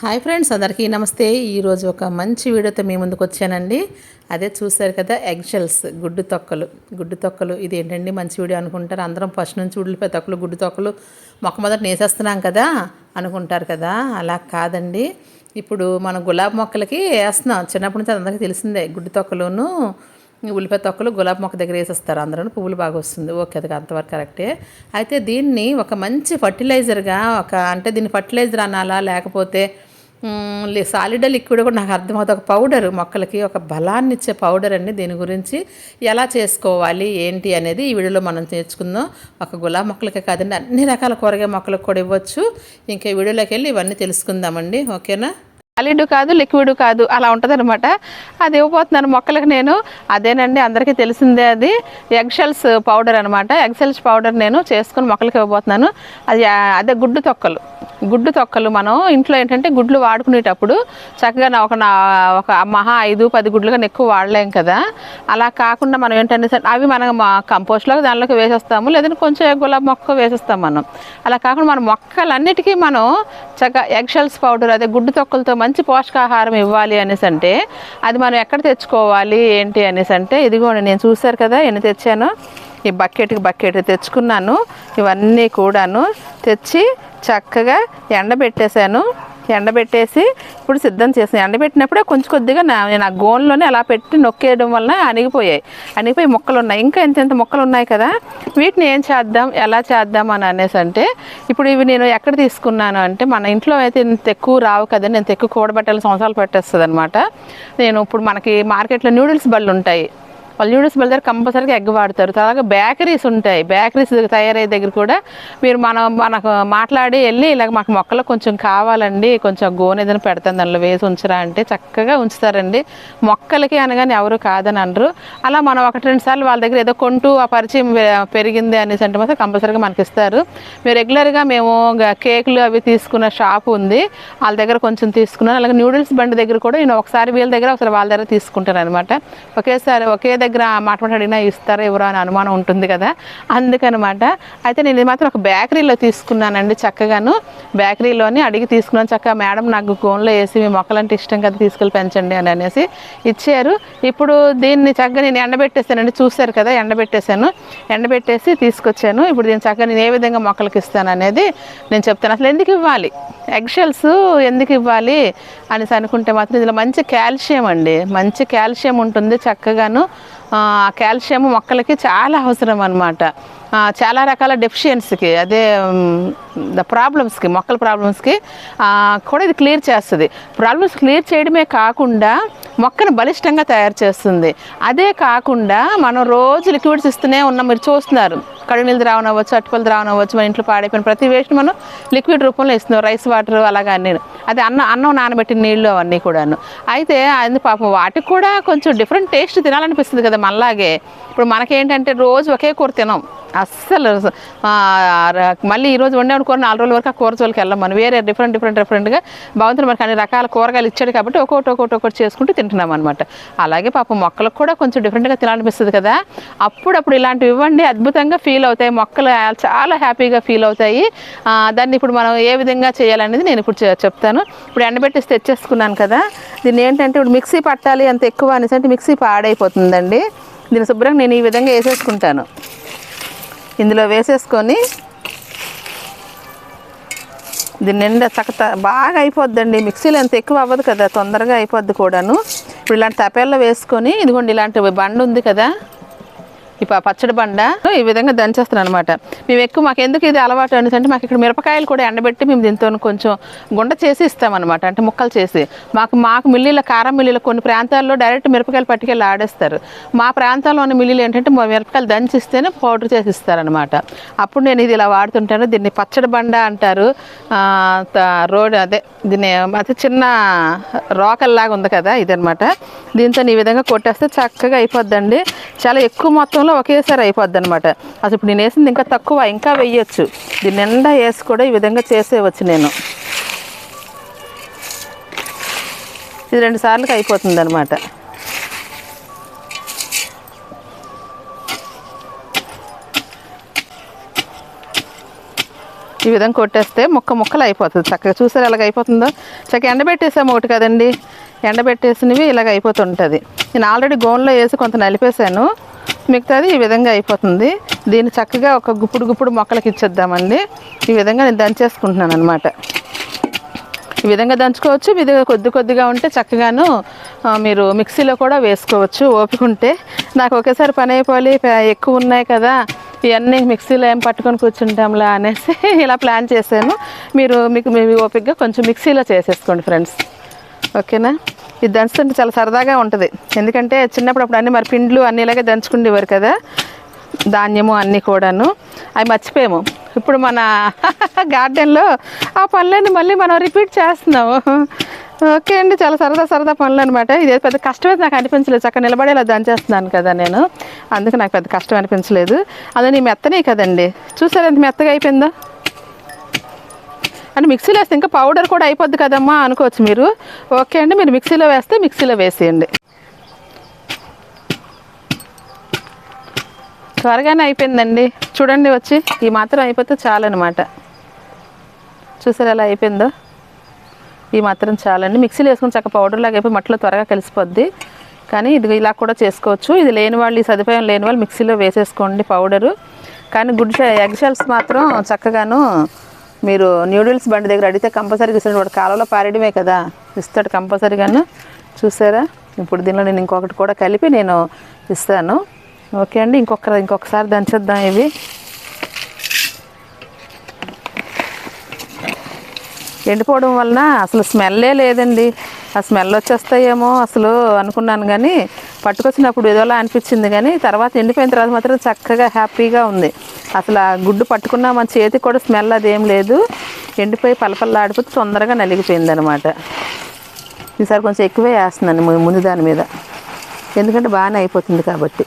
Hi friends అందరికీ నమస్తే. ఈరోజు ఒక మంచి వీడియోతో మీ ముందుకు వచ్చానండి. అదే చూశారు కదా ఎగ్జెల్స్ గుడ్డు తొక్కలు. గుడ్డు తొక్కలు ఇది ఏంటండి? మంచి వీడియో అనుకుంటారు. అందరం ఫస్ట్ నుంచి ఉడిలిపోయి తొక్కలు గుడ్డు తొక్కలు మొక్క మొదట నేసేస్తున్నాం కదా అనుకుంటారు కదా. అలా కాదండి. ఇప్పుడు మనం గులాబీ మొక్కలకి వేస్తున్నాం. చిన్నప్పటి నుంచి అందరికీ తెలిసిందే గుడ్డు తొక్కలును ఉల్లిపాయ తొక్కలు గులాబీ మొక్క దగ్గర వేసేస్తారు. అందరూ పువ్వులు బాగా వస్తుంది. ఓకే అది అంతవరకు కరెక్టే. అయితే దీన్ని ఒక మంచి ఫర్టిలైజర్గా ఒక అంటే దీన్ని ఫర్టిలైజర్ అనాలా? లేకపోతే సాలిడ్ లిక్విడ్ కూడా నాకు అర్థమవుతుంది. ఒక పౌడర్ మొక్కలకి ఒక బలాన్ని ఇచ్చే పౌడర్ అండి. దీని గురించి ఎలా చేసుకోవాలి ఏంటి అనేది ఈ వీడియోలో మనం నేర్చుకుందాం. ఒక గులాబ్ మొక్కలకే కాదండి అన్ని రకాల కూరగాయ మొక్కలకు కూడా ఇవ్వచ్చు. ఇంకా వీడియోలోకి వెళ్ళి ఇవన్నీ తెలుసుకుందామండి. ఓకేనా? సాలిడ్ కాదు లిక్విడ్ కాదు అలా ఉంటుంది అనమాట అది ఇవ్వబోతున్నాను మొక్కలకు నేను. అదేనండి అందరికీ తెలిసిందే అది. ఎగ్షెల్స్ పౌడర్ అనమాట ఎగ్షెల్స్ పౌడర్ నేను చేసుకుని మొక్కలకి ఇవ్వబోతున్నాను. అది అదే గుడ్డు తొక్కలు. గుడ్డు తొక్కలు మనం ఇంట్లో ఏంటంటే గుడ్లు వాడుకునేటప్పుడు చక్కగా ఒక నా ఒక మహా ఐదు పది గుడ్లు కానీ ఎక్కువ వాడలేం కదా. అలా కాకుండా మనం ఏంటంటే అవి మనం మా కంపోస్ట్లో దానిలోకి వేసేస్తాము లేదంటే కొంచెం గులాబీ మొక్క వేసేస్తాం మనం. అలా కాకుండా మన మొక్కలన్నిటికీ మనం చక్కగా ఎగ్షెల్స్ పౌడర్ అదే గుడ్డు తొక్కలతో మంచి పోషకాహారం ఇవ్వాలి అనేసి అంటే అది మనం ఎక్కడ తెచ్చుకోవాలి ఏంటి అనేసి అంటే ఇదిగోండి నేను చూశారు కదా ఎన్ని తెచ్చాను. ఈ బకెట్కి బకెట్ తెచ్చుకున్నాను ఇవన్నీ కూడాను తెచ్చి చక్కగా ఎండబెట్టేశాను. ఎండబెట్టేసి ఇప్పుడు సిద్ధం చేసాను ఎండబెట్టినప్పుడే కొంచెం కొద్దిగా నా నేను ఆ గోన్లోనే అలా పెట్టి నొక్కేయడం వల్ల అణిగిపోయాయి. అణిగిపోయి మొక్కలు ఉన్నాయి ఇంకా ఎంత ఎంత మొక్కలు ఉన్నాయి కదా. వీటిని ఏం చేద్దాం? ఎలా చేద్దాం అని అనేసి అంటే ఇప్పుడు ఇవి నేను ఎక్కడ తీసుకున్నాను అంటే మన ఇంట్లో అయితే ఇంత ఎక్కువ రావు కదా. నేను ఎక్కువ కూడబెట్టాలి సంవత్సరాలు పెట్టేస్తుంది అనమాట నేను ఇప్పుడు మనకి మార్కెట్లో నూడిల్స్ బళ్ళు ఉంటాయి. వాళ్ళు నూడిల్స్ బల్ దగ్గర కంపల్సరీగా ఎగ్ వాడతారు. తర్వాత బేకరీస్ ఉంటాయి. బేకరీస్ తయారయ్యే దగ్గర కూడా మీరు మనం మనకు మాట్లాడి వెళ్ళి ఇలాగ మాకు మొక్కలు కొంచెం కావాలండి కొంచెం గోనె ఏదైనా పెడతాను దానిలో వేసి ఉంచరా అంటే చక్కగా ఉంచుతారండి. మొక్కలకి అనగానే ఎవరు కాదని అనరు. అలా మనం ఒకటి రెండు సార్లు వాళ్ళ దగ్గర ఏదో కొంటూ ఆ పరిచయం పె- పెరిగింది అనేసి అంటే మాత్రం కంపల్సరీగా మనకి ఇస్తారు. మీరు రెగ్యులర్గా మేము కేకులు అవి తీసుకున్న షాప్ ఉంది. వాళ్ళ దగ్గర కొంచెం తీసుకున్నాను. అలాగే నూడిల్స్ బండి దగ్గర కూడా నేను ఒకసారి వీళ్ళ దగ్గర ఒకసారి వాళ్ళ దగ్గర తీసుకుంటాను అనమాట ఒకేసారి ఒకే దగ్గర దగ్గర మాట అడిగినా ఇస్తారా ఎవరో అని అనుమానం ఉంటుంది కదా. అందుకనమాట. అయితే నేను ఇది మాత్రం ఒక బేకరీలో తీసుకున్నానండి చక్కగాను. బేకరీలోని అడిగి తీసుకున్నాను. చక్కగా మేడం నాకు గోన్లో వేసి మీ మొక్కలంటే ఇష్టం కదా తీసుకెళ్ళి పెంచండి అని అనేసి ఇచ్చారు. ఇప్పుడు దీన్ని చక్కగా నేను ఎండబెట్టేసానండి. చూశారు కదా ఎండబెట్టేశాను ఎండబెట్టేసి తీసుకొచ్చాను. ఇప్పుడు దీన్ని చక్కగా నేను ఏ విధంగా మొక్కలకి ఇస్తాను అనేది నేను చెప్తాను. అసలు ఎందుకు ఇవ్వాలి? ఎగ్షెల్స్ ఎందుకు ఇవ్వాలి అనేసి అనుకుంటే మాత్రం ఇందులో మంచి కాల్షియం అండి. మంచి కాల్షియం ఉంటుంది చక్కగాను. కాల్షియం మొక్కలకి చాలా అవసరం అనమాట చాలా రకాల డెఫిషియన్సీకి అదే ద ప్రాబ్లమ్స్కి మొక్కల ప్రాబ్లమ్స్కి కూడా ఇది క్లియర్ చేస్తుంది. ప్రాబ్లమ్స్ క్లియర్ చేయడమే కాకుండా మొక్కను బలిష్టంగా తయారు చేస్తుంది. అదే కాకుండా మనం రోజు లిక్విడ్స్ ఇస్తూనే ఉన్నాం. మీరు చూస్తున్నారు. కడుగు నీళ్ళు ద్రావణం అవ్వచ్చు అట్టుపల్లి ద్రావణం అవ్వచ్చు మన ఇంట్లో పాడైపోయిన ప్రతి వేస్ట్ మనం లిక్విడ్ రూపంలో ఇస్తున్నాం. రైస్ వాటర్ అలాగా అన్నీ. అదే అన్నం అన్నం నానబెట్టిన నీళ్ళు అవన్నీ కూడాను. అయితే అది పాపం వాటికి కూడా కొంచెం డిఫరెంట్ టేస్ట్ తినాలనిపిస్తుంది కదా మనలాగే ఇప్పుడు మనకేంటంటే రోజు ఒకే కూర తినాం. అస్సలు మళ్ళీ ఈరోజు వండే కూర నాలుగు రోజుల వరకు ఆ కూర జోలికి వెళ్ళాం మనం. వేరే డిఫరెంట్ డిఫరెంట్ డిఫరెంట్గా బాగుంటుంది. మనకి అన్ని రకాల కూరగాయలు ఇచ్చాడు కాబట్టి ఒక్కొక్కటి ఒక్కొక్కటి ఒక్కొక్కటి చేసుకుంటూ తింటున్నాం అనమాట అలాగే పాపం మొక్కలకు కూడా కొంచెం డిఫరెంట్గా తినాలనిపిస్తుంది కదా. అప్పుడప్పుడు ఇలాంటివి ఇవ్వండి. అద్భుతంగా ఫీల్ అవుతాయి. మొక్కలు చాలా హ్యాపీగా ఫీల్ అవుతాయి. దాన్ని ఇప్పుడు మనం ఏ విధంగా చేయాలనేది నేను ఇప్పుడు చెప్తాను. ఇప్పుడు ఎండబెట్టేసి తెచ్చేసుకున్నాను కదా. దీన్ని ఏంటంటే ఇప్పుడు మిక్సీ పట్టాలి అంత ఎక్కువ అనేసి అంటే మిక్సీ పాడైపోతుందండి. దీన్ని శుభ్రంగా నేను ఈ విధంగా వేసేసుకుంటాను. ఇందులో వేసేసుకొని దీని నిండా చక్కత బాగా అయిపోద్దండి. మిక్సీలో ఎంత ఎక్కువ అవ్వదు కదా తొందరగా అయిపోద్ది కూడాను. ఇప్పుడు ఇలాంటి తపేల్లో వేసుకొని ఇదిగోండి ఇలాంటి బండ ఉంది కదా. ఇప్పుడు పచ్చడి బండ ఈ విధంగా దంచేస్తాను అనమాట మేము ఎక్కువ మాకు ఎందుకు ఇది అలవాటు అంటే మాకు ఇక్కడ మిరపకాయలు కూడా ఎండబెట్టి మేము దీంతో కొంచెం గుండ చేసి ఇస్తామన్నమాట. అంటే ముక్కలు చేసి. మాకు మాకు మిల్లీల కారం మిల్లీల కొన్ని ప్రాంతాల్లో డైరెక్ట్ మిరపకాయలు పట్టుకెళ్ళి ఆడేస్తారు. మా ప్రాంతాల్లో ఉన్న మిల్లీలు ఏంటంటే మా మిరపకాయలు దంచిస్తేనే పౌడర్ చేసి ఇస్తారనమాట అప్పుడు నేను ఇది ఇలా వాడుతుంటాను. దీన్ని పచ్చడి బండ అంటారు. రోడ్ అదే దీన్ని అతి చిన్న రోకల్లాగా ఉంది కదా ఇదనమాట దీంతో ఈ విధంగా కొట్టేస్తే చక్కగా అయిపోద్దండి. చాలా ఎక్కువ మొత్తంలో ఒకేసారి అయిపోద్ది అనమాట అసలు ఇప్పుడు నేను వేసింది ఇంకా తక్కువ ఇంకా వేయచ్చు. దీని నిండా వేసి కూడా ఈ విధంగా చేసేవచ్చు నేను. ఇది రెండు సార్లకి అయిపోతుంది అనమాట ఈ విధంగా కొట్టేస్తే ముక్క ముక్కలు అయిపోతుంది. చక్కగా చూసారు ఎలాగ అయిపోతుందో? చక్కగా ఎండబెట్టేసాము ఒకటి కదండి. ఎండబెట్టేసినవి ఇలాగ అయిపోతుంటుంది. నేను ఆల్రెడీ గోన్లో వేసి కొంత నలిపేసాను మిగతాది ఈ విధంగా అయిపోతుంది. దీన్ని చక్కగా ఒక గుప్పుడు గుప్పుడు మొక్కలకి ఇచ్చేద్దామండి. ఈ విధంగా నేను దంచేసుకుంటున్నాను అనమాట ఈ విధంగా దంచుకోవచ్చు. ఇది కొద్ది కొద్దిగా ఉంటే చక్కగాను మీరు మిక్సీలో కూడా వేసుకోవచ్చు. ఓపిక ఉంటే. నాకు ఒకేసారి పని అయిపోవాలి. ఎక్కువ ఉన్నాయి కదా. ఇవన్నీ మిక్సీలో ఏం పట్టుకొని కూర్చుంటాంలా అనేసి ఇలా ప్లాన్ చేశాను. మీరు మీకు మీ ఓపికగా కొంచెం మిక్సీలో చేసేసుకోండి ఫ్రెండ్స్. ఓకేనా? ఇది దంచుతుంటే చాలా సరదాగా ఉంటుంది. ఎందుకంటే చిన్నప్పుడు అప్పుడు అన్నీ మరి పిండ్లు అన్నీ ఇలాగే దంచుకుండేవారు కదా. ధాన్యము అన్నీ కూడాను. అవి మర్చిపోయాము. ఇప్పుడు మన గార్డెన్లో ఆ పనులన్నీ మళ్ళీ మనం రిపీట్ చేస్తున్నాము. ఓకే అండి చాలా సరదా సరదా పనులు అనమాట ఇది పెద్ద కష్టమైతే నాకు అనిపించలేదు. చక్కగా నిలబడేలా దంచేస్తున్నాను కదా నేను. అందుకు నాకు పెద్ద కష్టం అనిపించలేదు. అదే నీ మెత్తనే కదండి. చూసారు ఎంత మెత్తగా అయిపోయిందో? అంటే మిక్సీలో వేస్తే ఇంకా పౌడర్ కూడా అయిపోద్ది కదమ్మా అనుకోవచ్చు మీరు. ఓకే అండి మీరు మిక్సీలో వేస్తే మిక్సీలో వేసేయండి. త్వరగానే అయిపోయిందండి. చూడండి వచ్చి ఈ మాత్రం అయిపోతే చాలన్నమాట. చూసారు ఎలా అయిపోయిందో? ఈ మాత్రం చాలండి. మిక్సీలో వేసుకుని చక్క పౌడర్ లాగా అయిపోయి మట్టిలో త్వరగా కలిసిపోద్ది. కానీ ఇది ఇలా కూడా చేసుకోవచ్చు. ఇది లేని వాళ్ళు ఈ సదుపాయం లేని వాళ్ళు మిక్సీలో వేసేసుకోండి పౌడరు కానీ గుడ్ ఎగ్ షెల్స్ మాత్రం చక్కగాను మీరు న్యూడిల్స్ బండి దగ్గర అడిగితే కంపల్సరీగా ఇస్తాడు వాడు కాలంలో పారేయడమే కదా. ఇస్తాడు కంపల్సరీగాను. చూసారా? ఇప్పుడు దీనిలో నేను ఇంకొకటి కూడా కలిపి నేను ఇస్తాను. ఓకే అండి ఇంకొక ఇంకొకసారి దంచేద్దాం ఇవి. ఎండిపోవడం వలన అసలు స్మెల్లే లేదండి. ఆ స్మెల్ వచ్చేస్తాయేమో అసలు అనుకున్నాను కానీ పట్టుకొచ్చినప్పుడు ఏదోలా అనిపించింది కానీ తర్వాత ఎండిపోయిన తర్వాత మాత్రం చక్కగా హ్యాపీగా ఉంది. అసలు ఆ గుడ్డు పట్టుకున్న మన చేతికి కూడా స్మెల్ అదేం లేదు. ఎండిపోయి పలపల్లాడిపోతే తొందరగా నలిగిపోయింది అనమాట ఈసారి కొంచెం ఎక్కువే వేస్తున్నాను ముందు దాని మీద. ఎందుకంటే బాగానే అయిపోతుంది కాబట్టి.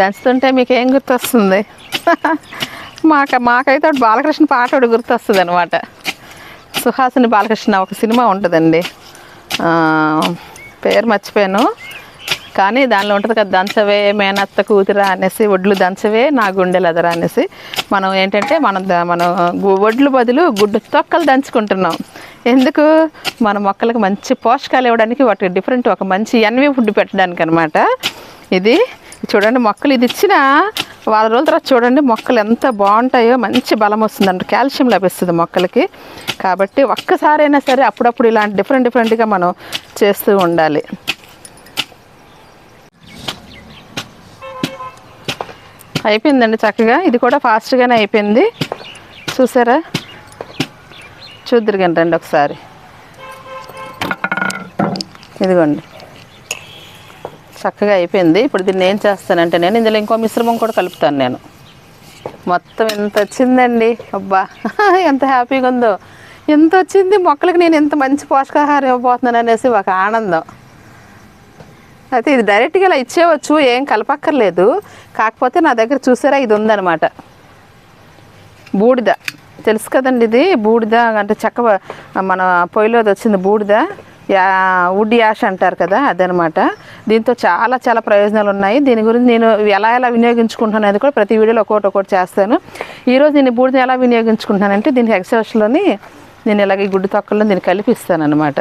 దంచుతుంటే మీకు ఏం గుర్తొస్తుంది? మాక మాకైతే బాలకృష్ణ పాట ఒకటి గుర్తొస్తుంది అనమాట సుహాసిని బాలకృష్ణ ఒక సినిమా ఉంటుందండి. పేరు మర్చిపోయాను. కానీ దానిలో ఉంటుంది కదా దంచవే మేనత్త కూతురా అనేసి ఒడ్లు దంచవే నా గుండెలదరా అనేసి. మనం ఏంటంటే మనం మనం ఒడ్లు బదులు గుడ్డు తొక్కలు దంచుకుంటున్నాం. ఎందుకు? మన మొక్కలకు మంచి పోషకాలు ఇవ్వడానికి వాటికి డిఫరెంట్ ఒక మంచి ఎన్వి ఫుడ్ పెట్టడానికి అనమాట ఇది చూడండి మొక్కలు ఇది ఇచ్చిన వారం రోజుల తర్వాత చూడండి మొక్కలు ఎంత బాగుంటాయో మంచి బలం వస్తుందండి. కాల్షియం లభిస్తుంది మొక్కలకి. కాబట్టి ఒక్కసారైనా సరే అప్పుడప్పుడు ఇలాంటి డిఫరెంట్ డిఫరెంట్గా మనం చేస్తూ ఉండాలి. అయిపోయిందండి చక్కగా. ఇది కూడా ఫాస్ట్గానే అయిపోయింది. చూసారా? చూద్దరు రండి ఒకసారి. ఇదిగోండి. చక్కగా అయిపోయింది. ఇప్పుడు దీన్ని ఏం చేస్తానంటే నేను ఇందులో ఇంకో మిశ్రమం కూడా కలుపుతాను నేను. మొత్తం ఎంత వచ్చిందండి? అబ్బా ఎంత హ్యాపీగా ఉందో. ఎంత వచ్చింది? మొక్కలకి నేను ఎంత మంచి పోషకాహారం ఇవ్వబోతున్నాను అనేసి ఒక ఆనందం. అయితే ఇది డైరెక్ట్గా ఇలా ఇచ్చేయవచ్చు ఏం కలపక్కర్లేదు. కాకపోతే నా దగ్గర చూసారా ఇది ఉందన్నమాట. బూడిద. తెలుసు కదండి ఇది? బూడిద అంటే చక్క మన పొయ్యిలోది వచ్చింది బూడిద. యా వుడ్ యాష్ అంటారు కదా అదనమాట. దీంతో చాలా చాలా ప్రయోజనాలు ఉన్నాయి దీని గురించి నేను ఎలా ఎలా వినియోగించుకుంటున్నాను అనేది కూడా ప్రతి వీడియోలో ఒక్కొక్కటి ఒకటి చేస్తాను. ఈరోజు నేను బూడిని ఎలా వినియోగించుకుంటున్నానంటే దీనికి ఎక్సెస్లోని నేను ఇలాగ ఈ గుడ్డు తొక్కల్లో దీన్ని కలిపిస్తాను అనమాట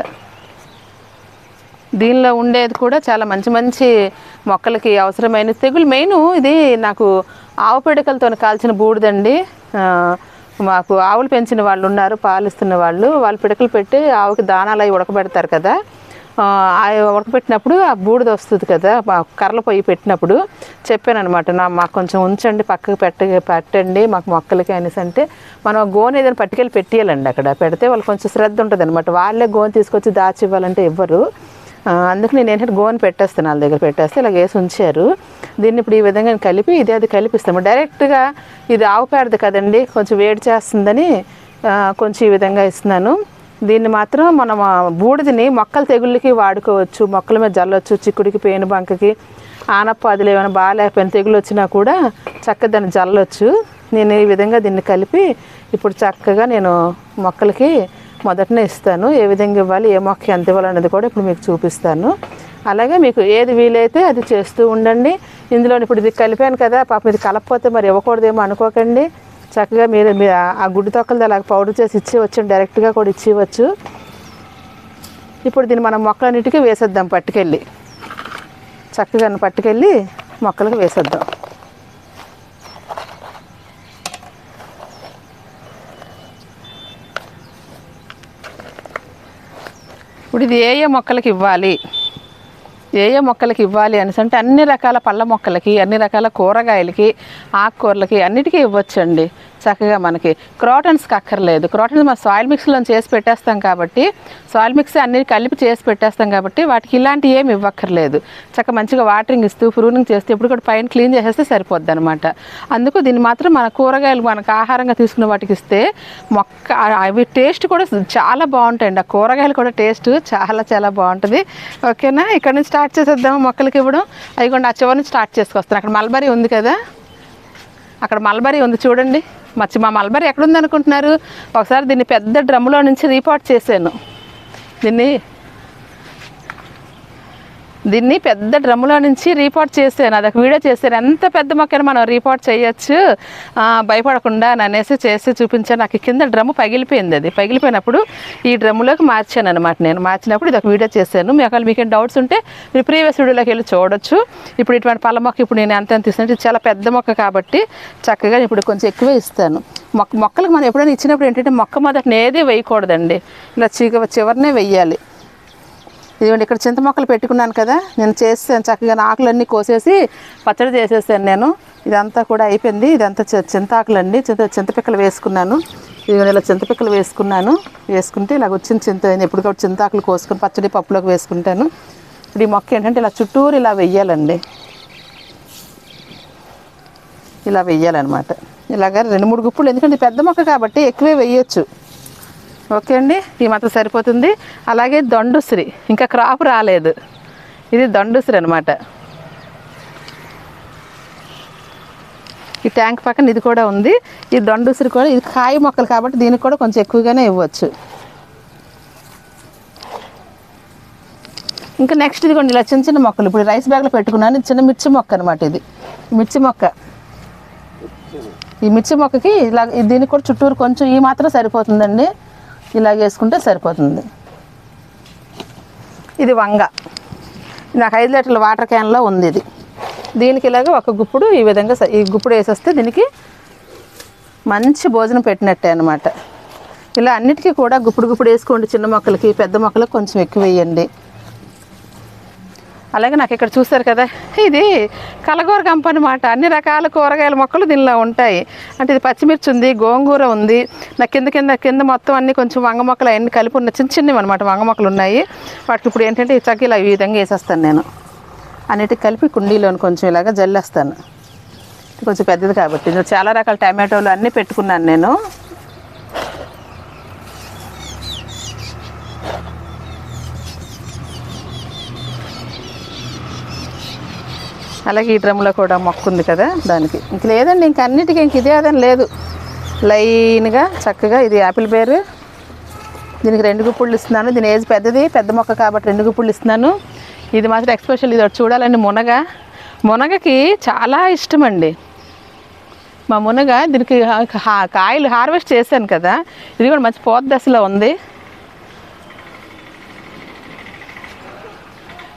దీనిలో ఉండేది కూడా చాలా మంచి మంచి మొక్కలకి అవసరమైన తెగులు. మెయిన్ ఇది నాకు ఆవు పిడకలతో కాల్చిన బూడిదండి. మాకు ఆవులు పెంచిన వాళ్ళు ఉన్నారు పాలిస్తున్న వాళ్ళు. వాళ్ళు పిడకలు పెట్టి ఆవుకి దానాలు అవి ఉడకబెడతారు కదా. ఆ, ఉడకబెట్టినప్పుడు ఆ బూడిద వస్తుంది కదా మా కర్రల పొయ్యి పెట్టినప్పుడు చెప్పాను అనమాట నా మాకు కొంచెం ఉంచండి పక్కకు పెట్ట పెట్టండి మాకు మొక్కలకి అనేసి అంటే మనం గోనె ఏదైనా పట్టుకెళ్ళి పెట్టేయాలండి అక్కడ. పెడితే వాళ్ళు కొంచెం శ్రద్ధ ఉంటుంది అనమాట వాళ్ళే గోను తీసుకొచ్చి దాచి ఇవ్వాలంటే ఇవ్వరు అందుకు నేను ఏంటంటే గోను పెట్టేస్తాను వాళ్ళ దగ్గర పెట్టేస్తే ఇలా వేసి ఉంచారు. దీన్ని ఇప్పుడు ఈ విధంగా కలిపి ఇది అది కలిపిస్తాము. డైరెక్ట్గా ఇది ఆవు పేడది కదండి కొంచెం వేడి చేస్తుందని కొంచెం ఈ విధంగా ఇస్తున్నాను. దీన్ని మాత్రం మనం బూడిదని మొక్కల తెగుళ్ళకి వాడుకోవచ్చు. మొక్కల మీద జల్లొచ్చు చిక్కుడికి పేను బంకకి ఆనపాదులు ఏమైనా బాగాలేకపోయిన తెగులు వచ్చినా కూడా చక్కగా దాన్ని జల్లొచ్చు. నేను ఈ విధంగా దీన్ని కలిపి ఇప్పుడు చక్కగా నేను మొక్కలకి మొదటనే ఇస్తాను. ఏ విధంగా ఇవ్వాలి ఏ మొక్క ఎంత ఇవ్వాలనేది కూడా ఇప్పుడు మీకు చూపిస్తాను. అలాగే మీకు ఏది వీలైతే అది చేస్తూ ఉండండి. ఇందులో ఇప్పుడు ఇది కలిపాను కదా పాపం ఇది కలపపోతే మరి ఇవ్వకూడదేమో అనుకోకండి. చక్కగా మీరు మీ- ఆ గుడ్డు తొక్కలది అలా పౌడర్ చేసి ఇచ్చేవచ్చు డైరెక్ట్గా కూడా ఇచ్చేవచ్చు. ఇప్పుడు దీన్ని మనం మొక్కలన్నిటికీ వేసేద్దాం పట్టుకెళ్ళి. చక్కగా పట్టుకెళ్ళి మొక్కలకు వేసేద్దాం. ఇప్పుడు ఇది ఏ ఏ మొక్కలకి ఇవ్వాలి? ఏ ఏ మొక్కలకి ఇవ్వాలి అనేసి అంటే అన్ని రకాల పళ్ళ మొక్కలకి అన్ని రకాల కూరగాయలకి ఆకుకూరలకి అన్నిటికీ ఇవ్వచ్చండి. చక్కగా మనకి క్రోటన్స్కి అక్కర్లేదు క్రోటన్స్ మన సాయిల్ మిక్స్లో చేసి పెట్టేస్తాం కాబట్టి సాయిల్ మిక్స్ అన్ని కలిపి చేసి పెట్టేస్తాం కాబట్టి వాటికి ఇలాంటి ఏమి ఇవ్వక్కర్లేదు. చక్క మంచిగా వాటరింగ్ ఇస్తూ ప్రూనింగ్ చేస్తూ ఇప్పుడు కూడా పైన క్లీన్ చేసేస్తే సరిపోద్ది అనమాట అందుకు దీన్ని మాత్రం మన కూరగాయలు మనకు ఆహారంగా తీసుకున్న వాటికి ఇస్తే మొక్క అవి టేస్ట్ కూడా చాలా బాగుంటాయండి. ఆ కూరగాయలు కూడా టేస్ట్ చాలా చాలా బాగుంటుంది. ఓకేనా? ఇక్కడ నుంచి స్టార్ట్ చేసేద్దాము మొక్కలకి ఇవ్వడం అవి కూడా ఆ చివరి నుంచి స్టార్ట్ చేసుకొస్తాను. అక్కడ మల్బరీ ఉంది కదా? అక్కడ మల్బరీ ఉంది చూడండి. మచ్చి మా మల్బరీ ఎక్కడుంది అనుకుంటున్నారు ఒకసారి దీన్ని పెద్ద డ్రమ్ములో నుంచి రీపాట్ చేశాను. దీన్ని దీన్ని పెద్ద డ్రమ్ములో నుంచి రీపోర్ట్ చేశాను. అదొక వీడియో చేశాను. ఎంత పెద్ద మొక్కను మనం రీపోర్ట్ చేయొచ్చు. భయపడకుండా అనేసి చేసి చూపించాను. నాకు కింద డ్రమ్ము పగిలిపోయింది అది. పగిలిపోయినప్పుడు ఈ డ్రమ్ములోకి మార్చాను అనమాట నేను. మార్చినప్పుడు ఇది ఒక వీడియో చేశాను. మీ ఒకవేళ మీకేం డౌట్స్ ఉంటే మీరు ప్రీవియస్ వీడియోలోకి వెళ్ళి చూడొచ్చు. ఇప్పుడు ఇటువంటి పళ్ళ మొక్క ఇప్పుడు నేను ఎంత తీసినట్టు ఇది చాలా పెద్ద మొక్క కాబట్టి చక్కగా ఇప్పుడు కొంచెం ఎక్కువే ఇస్తాను. మొక్క మొక్కలకు మనం ఎప్పుడైనా ఇచ్చినప్పుడు ఏంటంటే మొక్క మొదట ఏది వేయకూడదండి. ఇలా చీక చివరినే వెయ్యాలి ఇదిగోండి ఇక్కడ చింత మొక్కలు పెట్టుకున్నాను కదా నేను చేసాను చక్కగా ఆకులన్నీ కోసేసి పచ్చడి చేసేసాను నేను. ఇదంతా కూడా అయిపోయింది. ఇదంతా చింత ఆకులండి చింత చింతపిక్కలు వేసుకున్నాను. ఇదిగోండి ఇలా చింతపిక్కలు వేసుకున్నాను. వేసుకుంటే ఇలా వచ్చిన చింత ఎప్పటికప్పుడు చింత చింతాకులు కోసుకొని పచ్చడి పప్పులోకి వేసుకుంటాను. ఇప్పుడు ఈ మొక్క ఏంటంటే ఇలా చుట్టూరు ఇలా వెయ్యాలండి. ఇలా వెయ్యాలన్నమాట. ఇలాగ రెండు మూడు గుప్పులు ఎందుకంటే పెద్ద మొక్క కాబట్టి ఎక్కువే వేయచ్చు ఓకే అండి? ఈ మాత్రం సరిపోతుంది. అలాగే దొండుసిరి. ఇంకా క్రాప్ రాలేదు. ఇది దొండుసిరి అనమాట ఈ ట్యాంక్ పక్కన ఇది కూడా ఉంది. ఈ దొండుసిరి కూడా ఇది కాయ మొక్కలు కాబట్టి దీనికి కూడా కొంచెం ఎక్కువగానే ఇవ్వచ్చు. ఇంకా నెక్స్ట్ ఇదిగోండి ఇలా చిన్న చిన్న మొక్కలు. ఇప్పుడు రైస్ బ్యాగ్లో పెట్టుకున్నాను. చిన్న మిర్చి మొక్క అనమాట ఇది. మిర్చి మొక్క. ఈ మిర్చి మొక్కకి ఇలా దీనికి కూడా చుట్టూరు కొంచెం ఈ మాత్రం సరిపోతుందండి. ఇలాగ వేసుకుంటే సరిపోతుంది. ఇది వంగ. నాకు ఐదు లీటర్ల వాటర్ క్యాన్లో ఉంది ఇది. దీనికి ఇలాగ ఒక గుప్పుడు ఈ విధంగా ఈ గుప్పుడు వేసేస్తే దీనికి మంచి భోజనం పెట్టినట్టే అనమాట ఇలా అన్నిటికీ కూడా గుప్పుడు గుప్పుడు వేసుకోండి చిన్న మొక్కలకి పెద్ద మొక్కలకు కొంచెం ఎక్కువ వేయండి. అలాగే నాకు ఇక్కడ చూస్తారు కదా ఇది కలగూర గంప అనమాట అన్ని రకాల కూరగాయల మొక్కలు దీనిలో ఉంటాయి. అంటే ఇది పచ్చిమిర్చి ఉంది గోంగూర ఉంది నా కింద కింద కింద మొత్తం అన్ని కొంచెం వంగ మొక్కలు అన్ని కలిపి ఉన్న చిన్న చిన్నవి అనమాట వంగ మొక్కలు ఉన్నాయి. వాటికి ఇప్పుడు ఏంటంటే ఈ ఇలా ఈ విధంగా వేసేస్తాను నేను. అన్నిటికి కలిపి కుండీలోని కొంచెం ఇలాగా జల్లేస్తాను. కొంచెం పెద్దది కాబట్టి. చాలా రకాల టమాటోలు అన్నీ పెట్టుకున్నాను నేను. అలాగే ఈ డ్రమ్లో కూడా మొక్క ఉంది కదా దానికి. ఇంక లేదండి ఇంక అన్నిటికీ ఇంక ఇదే అదని లేదు. లైన్గా చక్కగా ఇది యాపిల్ బేరు. దీనికి రెండు గుప్పుళ్ళు ఇస్తున్నాను. దీని ఏజ్ పెద్దది పెద్ద మొక్క కాబట్టి రెండు గుప్పుళ్ళు ఇస్తున్నాను. ఇది మాత్రం ఎక్స్పెషల్ ఇది ఒకటి చూడాలండి మునగ. మునగకి చాలా ఇష్టం అండి మా మునగ దీనికి హా- కాయలు హార్వెస్ట్ చేశాను కదా. ఇది కూడా మంచి పోత దశలో ఉంది.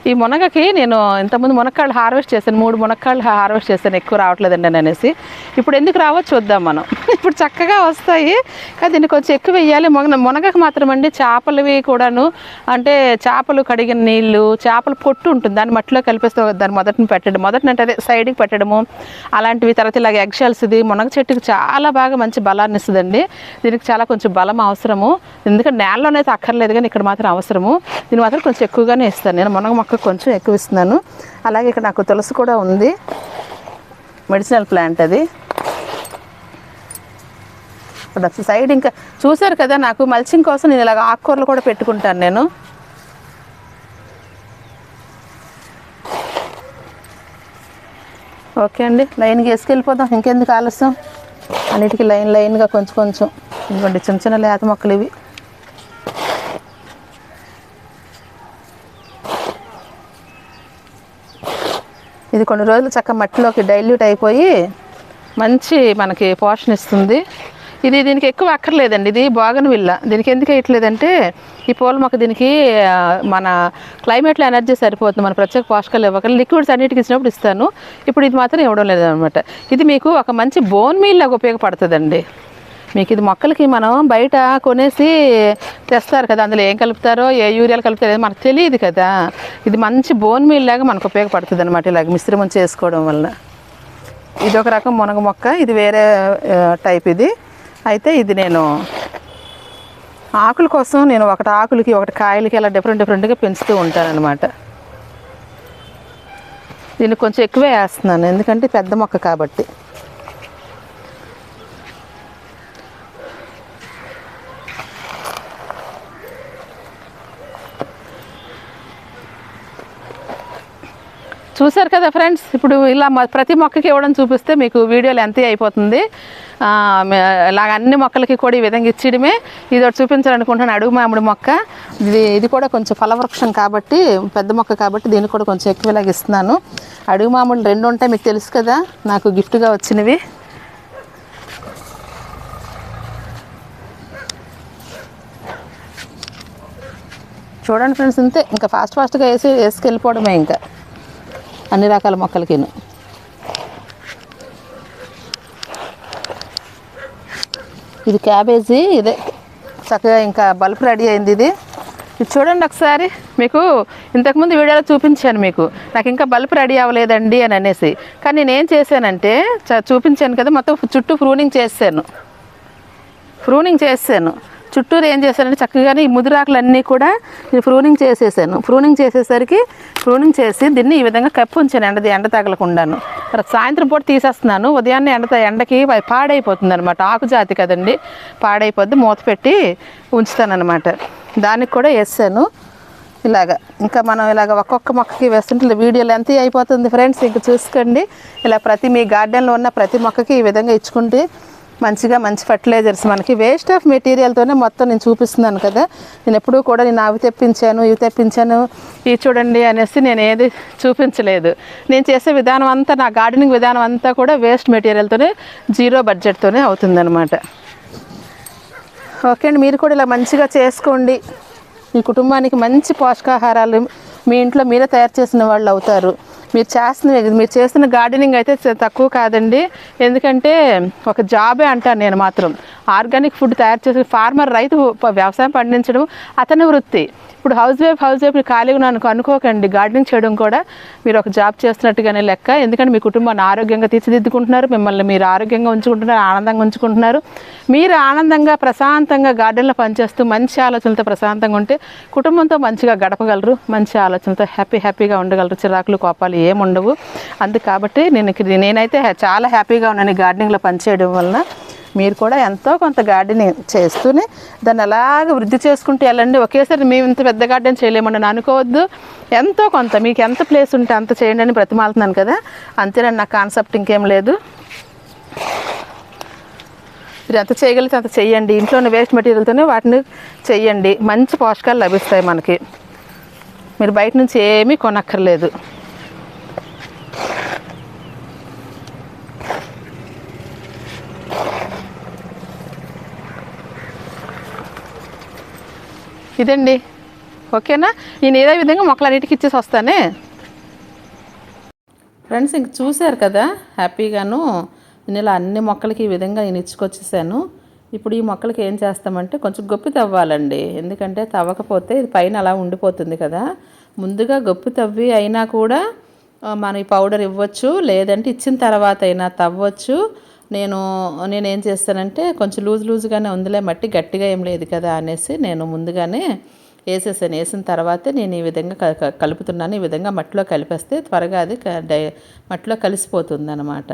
ఈ మునగకి నేను ఇంతకుముందు మునక్కాళ్ళు హార్వెస్ట్ చేశాను మూడు మునక్కాళ్ళు హార్వెస్ట్ చేశాను ఎక్కువ రావట్లేదండి అని అనేసి. ఇప్పుడు ఎందుకు రావో చూద్దాం మనం. ఇప్పుడు చక్కగా వస్తాయి కానీ దీన్ని కొంచెం ఎక్కువ వేయాలి మున మునగకు మాత్రం అండి చేపలవి కూడాను అంటే చేపలు కడిగిన నీళ్ళు చేపల పొట్టు ఉంటుంది దాన్ని మట్టిలో కలిపేస్తే దాన్ని మొదటిని పెట్టడం. మొదటిని అంటే అదే సైడ్కి పెట్టడము అలాంటివి తర్వాత ఇలాగ ఎగ్షల్స్ ఇది మునగ చెట్టుకి చాలా బాగా మంచి బలాన్ని ఇస్తుందండి. దీనికి చాలా కొంచెం బలం అవసరము. ఎందుకంటే నేలలోనైతే అక్కర్లేదు కానీ ఇక్కడ మాత్రం అవసరము. దీని మాత్రం కొంచెం ఎక్కువగానే ఇస్తాను. నేను మునగ మొక్క కొంచెం ఎక్కువ ఇస్తున్నాను అలాగే ఇక్కడ నాకు తులసి కూడా ఉంది. మెడిసినల్ ప్లాంట్ అది. ఇక్కడ సైడ్ ఇంకా చూశారు కదా నాకు మల్చింగ్ కోసం నేను ఇలాగ ఆకుకూరలు కూడా పెట్టుకుంటాను నేను. ఓకే అండి లైన్కి వేసుకెళ్ళిపోదాం. ఇంకెందుకు ఆలస్యం? అన్నిటికీ లైన్ లైన్గా కొంచెం కొంచెం. ఇదిగోండి చిన్న చిన్న లేత మొక్కలు ఇవి. ఇది కొన్ని రోజులు చక్క మట్టిలోకి డైల్యూట్ అయిపోయి మంచి మనకి పోషణ ఇస్తుంది. ఇది దీనికి ఎక్కువ అక్కర్లేదండి. ఇది బాగన్ విల్ల దీనికి ఎందుకు వేయట్లేదంటే ఈ పూల మొక్క దీనికి మన క్లైమేట్లో ఎనర్జీ సరిపోతుంది. మన ప్రత్యేక పోషకాలు ఇవ్వక లిక్విడ్స్ అన్నిటికి ఇచ్చినప్పుడు ఇస్తాను. ఇప్పుడు ఇది మాత్రం ఇవ్వడం లేదనమాట. ఇది మీకు ఒక మంచి బోన్ మీల్ లాగా ఉపయోగపడుతుందండి. మీకు ఇది మొక్కలకి మనం బయట కొనేసి తెస్తారు కదా అందులో ఏం కలుపుతారో ఏ యూరియాలు కలుపుతారో మనకు తెలియదు కదా. ఇది మంచి బోన్ మీల్ లాగా మనకు ఉపయోగపడుతుంది అనమాట ఇలాగ మిశ్రమం చేసుకోవడం వల్ల. ఇది ఒక రకం మునగ మొక్క ఇది వేరే టైప్ ఇది. అయితే ఇది నేను ఆకుల కోసం నేను ఒకటి ఆకులకి ఒకటి కాయలకి అలా డిఫరెంట్ డిఫరెంట్గా పెంచుతూ ఉంటాను దీన్ని కొంచెం ఎక్కువే వేస్తున్నాను ఎందుకంటే పెద్ద మొక్క కాబట్టి చూశారు కదా ఫ్రెండ్స్? ఇప్పుడు ఇలా ప్రతి మొక్కకి ఇవ్వడం చూపిస్తే మీకు వీడియోలు ఎంత అయిపోతుంది. ఆ, ఇలాగ అన్ని మొక్కలకి కూడా ఈ విధంగా ఇచ్చేయడమే ఇది ఒకటి చూపించాలనుకుంటున్నాను. అడుగు మామిడి మొక్క. ఇది ఇది కూడా కొంచెం ఫలవృక్షం కాబట్టి పెద్ద మొక్క కాబట్టి దీన్ని కూడా కొంచెం ఎక్కువలాగా ఇస్తున్నాను. అడుగు మామిడి రెండు ఉంటాయి మీకు తెలుసు కదా నాకు గిఫ్ట్గా వచ్చినవి. చూడండి ఫ్రెండ్స్ అంతే ఇంకా ఫాస్ట్ ఫాస్ట్గా వేసి వేసుకెళ్ళిపోవడమే ఇంకా. అన్ని రకాల మొక్కలకిను ఇది క్యాబేజీ ఇదే. చక్కగా ఇంకా బల్బ్ రెడీ అయింది ఇది. ఇది చూడండి ఒకసారి. మీకు ఇంతకుముందు వీడియోలో చూపించాను మీకు. నాకు ఇంకా బల్బ్ రెడీ అవ్వలేదండి అని అనేసి. కానీ నేనేం చేశానంటే చ- చూపించాను కదా మొత్తం చుట్టూ ప్రూనింగ్ చేశాను. ప్రూనింగ్ చేశాను. చుట్టూరు ఏం చేశానంటే చక్కగానే ఈ ముదిరాకులన్నీ కూడా నేను ప్రూనింగ్ చేసేసాను. ప్రూనింగ్ చేసేసరికి ప్రూనింగ్ చేసి దీన్ని ఈ విధంగా కప్పి ఉంచాను ఎండది ఎండ తగలకుండాను. సాయంత్రం పూట తీసేస్తున్నాను. ఉదయాన్నే ఎండ ఎండకి పాడైపోతుంది అనమాట ఆకు జాతి కదండి పాడైపోద్ది. మూత పెట్టి ఉంచుతానమాట దానికి కూడా వేసాను. ఇలాగ ఇంకా మనం ఇలాగ ఒక్కొక్క మొక్కకి వేస్తుంటే ఇలా వీడియోలు ఎంత అయిపోతుంది ఫ్రెండ్స్. ఇంక చూసుకోండి. ఇలా ప్రతి మీ గార్డెన్లో ఉన్న ప్రతి మొక్కకి ఈ విధంగా ఇచ్చుకుంటే మంచిగా మంచి ఫర్టిలైజర్స్ మనకి. వేస్ట్ ఆఫ్ మెటీరియల్తోనే మొత్తం నేను చూపిస్తున్నాను కదా. నేను ఎప్పుడూ కూడా నేను అవి తెప్పించాను ఇవి తెప్పించాను ఇవి చూడండి అనేసి నేను ఏది చూపించలేదు. నేను చేసే విధానం అంతా నా గార్డెనింగ్ విధానం అంతా కూడా వేస్ట్ మెటీరియల్తోనే జీరో బడ్జెట్తోనే అవుతుందన్నమాట. ఓకే అండి మీరు కూడా ఇలా మంచిగా చేసుకోండి. మీ కుటుంబానికి మంచి పోషకాహారాలు మీ ఇంట్లో మీరే తయారు చేసిన వాళ్ళు అవుతారు. మీరు చేస్తున్న మీరు చేస్తున్న గార్డెనింగ్ అయితే తక్కువ కాదండి. ఎందుకంటే ఒక జాబే అంటాను నేను మాత్రం. ఆర్గానిక్ ఫుడ్ తయారు చేసే ఫార్మర్ రైతు వ్యవసాయం పండించడం అతని వృత్తి. ఇప్పుడు హౌస్ వైఫ్ హౌస్ వైఫ్ ఖాళీగా ఉన్నాను అనుకోకండి. గార్డెనింగ్ చేయడం కూడా మీరు ఒక జాబ్ చేస్తున్నట్టుగానే లెక్క. ఎందుకంటే మీ కుటుంబాన్ని ఆరోగ్యంగా తీర్చిదిద్దుకుంటున్నారు. మిమ్మల్ని మీరు ఆరోగ్యంగా ఉంచుకుంటున్నారు ఆనందంగా ఉంచుకుంటున్నారు. మీరు ఆనందంగా ప్రశాంతంగా గార్డెన్లో పనిచేస్తూ మంచి ఆలోచనలతో ప్రశాంతంగా ఉంటే కుటుంబంతో మంచిగా గడపగలరు మంచి ఆలోచనతో హ్యాపీ హ్యాపీగా ఉండగలరు. చిరాకులు కోపాలు ఏముండవు. అందుకు కాబట్టి నేను నేనైతే చాలా హ్యాపీగా ఉన్నాను ఈ గార్డెనింగ్లో పనిచేయడం వలన. మీరు కూడా ఎంతో కొంత గార్డెనింగ్ చేస్తూనే దాన్ని అలాగ వృద్ధి చేసుకుంటూ వెళ్ళండి. ఒకేసారి మేము ఇంత పెద్ద గార్డెన్ చేయలేమని అనుకోవద్దు. ఎంతో కొంత మీకు ఎంత ప్లేస్ ఉంటే అంత చేయండి అని బ్రతిమాలుతున్నాను కదా. అంతేనండి నా కాన్సెప్ట్ ఇంకేం లేదు. మీరు ఎంత చేయగలిగితే అంత చెయ్యండి. ఉన్న వేస్ట్ మెటీరియల్తోనే వాటిని చెయ్యండి. మంచి పోషకాలు లభిస్తాయి మనకి. మీరు బయట నుంచి ఏమీ కొనక్కర్లేదు. ఇదండి. ఓకేనా? నేను ఏదో విధంగా మొక్కలన్నిటికీ ఇచ్చేసి వస్తానే? ఫ్రెండ్స్ ఇంక చూశారు కదా హ్యాపీగాను నేను ఇలా అన్ని మొక్కలకి ఈ విధంగా నేను ఇచ్చుకొచ్చేసాను. ఇప్పుడు ఈ మొక్కలకి ఏం చేస్తామంటే కొంచెం గొప్పి తవ్వాలండి. ఎందుకంటే తవ్వకపోతే ఇది పైన అలా ఉండిపోతుంది కదా. ముందుగా గొప్పి తవ్వి అయినా కూడా మనం ఈ పౌడర్ ఇవ్వచ్చు లేదంటే ఇచ్చిన తర్వాత అయినా తవ్వచ్చు. నేను నేను ఏం చేస్తానంటే కొంచెం లూజ్ లూజ్గానే ఉందిలే మట్టి గట్టిగా ఏం లేదు కదా అనేసి నేను ముందుగానే వేసేసాను. వేసిన తర్వాతే నేను ఈ విధంగా క- కలుపుతున్నాను. ఈ విధంగా మట్టిలో కలిపేస్తే త్వరగా అది డై మట్టిలో కలిసిపోతుంది అనమాట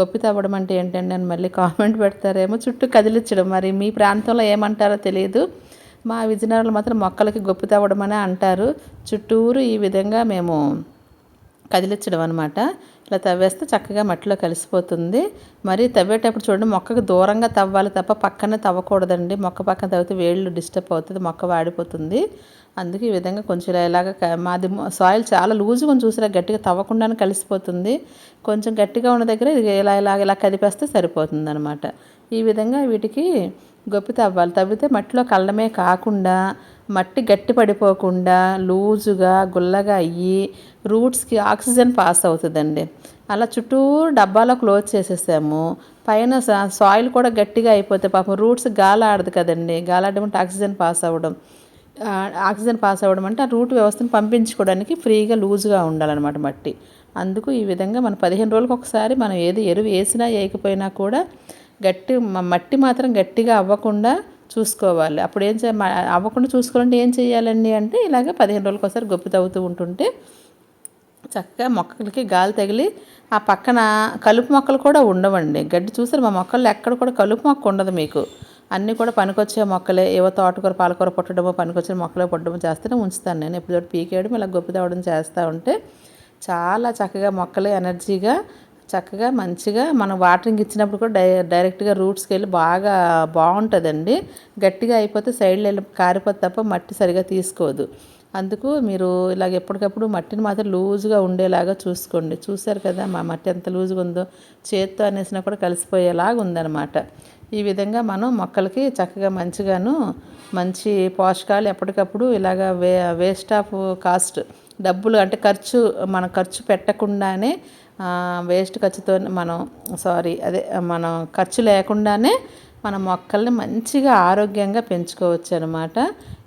గొప్పి తవ్వడం అంటే ఏంటంటే అని మళ్ళీ కామెంట్ పెడతారేమో. చుట్టూ కదిలించడం మరి మీ ప్రాంతంలో ఏమంటారో తెలియదు. మా విజయనగరంలో మాత్రం మొక్కలకి గొప్పి తవ్వడం అనే అంటారు. చుట్టూరు ఈ విధంగా మేము కదిలించడం అనమాట ఇలా తవ్వేస్తే చక్కగా మట్టిలో కలిసిపోతుంది. మరి తవ్వేటప్పుడు చూడండి మొక్కకు దూరంగా తవ్వాలి తప్ప పక్కనే తవ్వకూడదండి. మొక్క పక్కన తవ్వితే వేళ్ళు డిస్టర్బ్ అవుతుంది మొక్క వాడిపోతుంది. అందుకే ఈ విధంగా కొంచెం ఇలా ఇలాగ మాది సాయిల్ చాలా లూజుగా చూసినా గట్టిగా తవ్వకుండానే కలిసిపోతుంది. కొంచెం గట్టిగా ఉన్న దగ్గర ఇది ఇలా ఇలా ఇలా కదిపేస్తే సరిపోతుంది అనమాట ఈ విధంగా వీటికి గొప్పి తవ్వాలి. తవ్వితే మట్టిలో కళ్ళమే కాకుండా మట్టి గట్టి పడిపోకుండా లూజుగా గుల్లగా అయ్యి రూట్స్కి ఆక్సిజన్ పాస్ అవుతుందండి. అలా చుట్టూరు డబ్బాలో క్లోజ్ చేసేసాము. పైన సాయిల్ కూడా గట్టిగా అయిపోతే పాపం రూట్స్ గాలి ఆడదు కదండి. గాలి ఆడమంటే ఆక్సిజన్ పాస్ అవ్వడం. ఆక్సిజన్ పాస్ అవ్వడం అంటే ఆ రూట్ వ్యవస్థను పంపించుకోవడానికి ఫ్రీగా లూజ్గా ఉండాలన్నమాట మట్టి. అందుకు ఈ విధంగా మనం పదిహేను రోజులకు ఒకసారి మనం ఏది ఎరువు వేసినా వేయకపోయినా కూడా గట్టి మ- మట్టి మాత్రం గట్టిగా అవ్వకుండా చూసుకోవాలి. అప్పుడు ఏం చే అవ్వకుండా చూసుకోవాలంటే ఏం చేయాలండి అంటే ఇలాగ పదిహేను రోజులకు ఒకసారి గొప్పి తవ్వుతూ ఉంటుంటే చక్కగా మొక్కలకి గాలి తగిలి ఆ పక్కన కలుపు మొక్కలు కూడా ఉండవండి. గడ్డి చూసారు మా మొక్కల్లో ఎక్కడ కూడా కలుపు మొక్క ఉండదు మీకు. అన్నీ కూడా పనికొచ్చే మొక్కలే. ఏవో తోటకూర పాలకూర పుట్టడమో పనికొచ్చే మొక్కలే పుట్టడమో చేస్తేనే ఉంచుతాను నేను. ఎప్పుడు పీకేయడం ఇలా గొప్పి తవ్వడం చేస్తూ ఉంటే చాలా చక్కగా మొక్కలు ఎనర్జీగా చక్కగా మంచిగా మనం వాటరింగ్ ఇచ్చినప్పుడు కూడా డై డైరెక్ట్గా రూట్స్కి వెళ్ళి బాగా బాగుంటుందండి. గట్టిగా అయిపోతే సైడ్లో వెళ్ళి కారిపోతే తప్ప మట్టి సరిగా తీసుకోదు. అందుకు మీరు ఇలాగ ఎప్పటికప్పుడు మట్టిని మాత్రం లూజుగా ఉండేలాగా చూసుకోండి. చూశారు కదా మా మట్టి ఎంత లూజుగా ఉందో? చేత్తో అనేసినా కూడా కలిసిపోయేలాగా ఉందన్నమాట. ఈ విధంగా మనం మొక్కలకి చక్కగా మంచిగాను మంచి పోషకాలు ఎప్పటికప్పుడు ఇలాగ వే వేస్ట్ ఆఫ్ కాస్ట్ డబ్బులు అంటే ఖర్చు మనం ఖర్చు పెట్టకుండానే వేస్ట్ ఖర్చుతో మనం సారీ అదే మనం ఖర్చు లేకుండానే మన మొక్కల్ని మంచిగా ఆరోగ్యంగా పెంచుకోవచ్చు అనమాట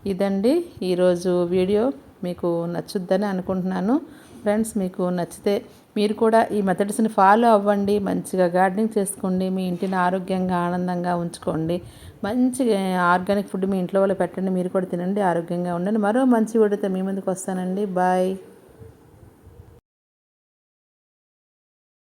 ఇదండి ఈరోజు వీడియో. మీకు నచ్చుద్దని అనుకుంటున్నాను. ఫ్రెండ్స్ మీకు నచ్చితే మీరు కూడా ఈ మెథడ్స్ని ఫాలో అవ్వండి. మంచిగా గార్డెనింగ్ చేసుకోండి. మీ ఇంటిని ఆరోగ్యంగా ఆనందంగా ఉంచుకోండి. మంచి ఆర్గానిక్ ఫుడ్ మీ ఇంట్లో వాళ్ళు పెట్టండి. మీరు కూడా తినండి ఆరోగ్యంగా ఉండండి. మరో మంచి వీడియోతో మీ ముందుకు వస్తానండి. బాయ్.